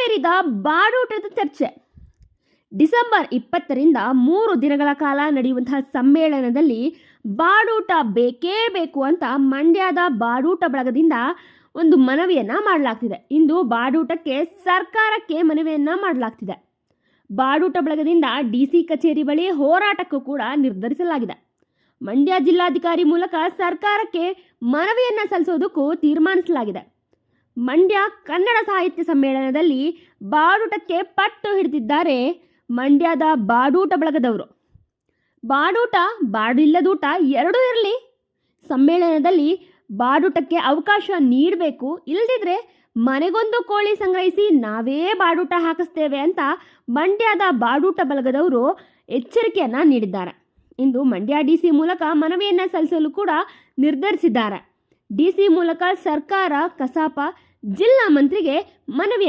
ಕಾವೇರಿದ ಬಾಡೂಟದ ಚರ್ಚೆ. ಡಿಸೆಂಬರ್ ಇಪ್ಪತ್ತರಿಂದ ಮೂರು ದಿನಗಳ ಕಾಲ ನಡೆಯುವಂತಹ ಸಮ್ಮೇಳನದಲ್ಲಿ ಬಾಡೂಟ ಬೇಕೇ ಬೇಕು ಅಂತ ಮಂಡ್ಯದ ಬಾಡೂಟ ಬಳಗದಿಂದ ಒಂದು ಮನವಿಯನ್ನು ಮಾಡಲಾಗ್ತಿದೆ. ಇಂದು ಬಾಡೂಟಕ್ಕೆ ಸರ್ಕಾರಕ್ಕೆ ಮನವಿಯನ್ನು ಮಾಡಲಾಗ್ತಿದೆ. ಬಾಡೂಟ ಬಳಗದಿಂದ ಡಿಸಿ ಕಚೇರಿ ಬಳಿ ಹೋರಾಟಕ್ಕೂ ಕೂಡ ನಿರ್ಧರಿಸಲಾಗಿದೆ. ಮಂಡ್ಯ ಜಿಲ್ಲಾಧಿಕಾರಿ ಮೂಲಕ ಸರ್ಕಾರಕ್ಕೆ ಮನವಿಯನ್ನು ಸಲ್ಲಿಸೋದಕ್ಕೂ ತೀರ್ಮಾನಿಸಲಾಗಿದೆ. ಮಂಡ್ಯ ಕನ್ನಡ ಸಾಹಿತ್ಯ ಸಮ್ಮೇಳನದಲ್ಲಿ ಬಾಡೂಟಕ್ಕೆ ಪಟ್ಟು ಹಿಡಿದಿದ್ದಾರೆ ಮಂಡ್ಯದ ಬಾಡೂಟ ಬಳಗದವರು. ಬಾಡೂಟ, ಬಾಡಿಲ್ಲದೂಟ ಎರಡೂ ಇರಲಿ. ಸಮ್ಮೇಳನದಲ್ಲಿ ಬಾಡೂಟಕ್ಕೆ ಅವಕಾಶ ನೀಡಬೇಕು. ಇಲ್ಲದಿದ್ದರೆ ಮನೆಗೊಂದು ಕೋಳಿ ಸಂಗ್ರಹಿಸಿ ನಾವೇ ಬಾಡೂಟ ಹಾಕಿಸ್ತೇವೆ ಅಂತ ಮಂಡ್ಯದ ಬಾಡೂಟ ಬಳಗದವರು ಎಚ್ಚರಿಕೆಯನ್ನ ನೀಡಿದ್ದಾರೆ. ಇಂದು ಮಂಡ್ಯ ಡಿಸಿ ಮೂಲಕ ಮನವಿಯನ್ನ ಸಲ್ಲಿಸಲು ಕೂಡ ನಿರ್ಧರಿಸಿದ್ದಾರೆ. ಡಿಸಿ ಮೂಲಕ ಸರ್ಕಾರ ಕಸಾಪ ಜಿಲ್ಲಾ ಮಂತ್ರಿಗೆ ಮನವಿ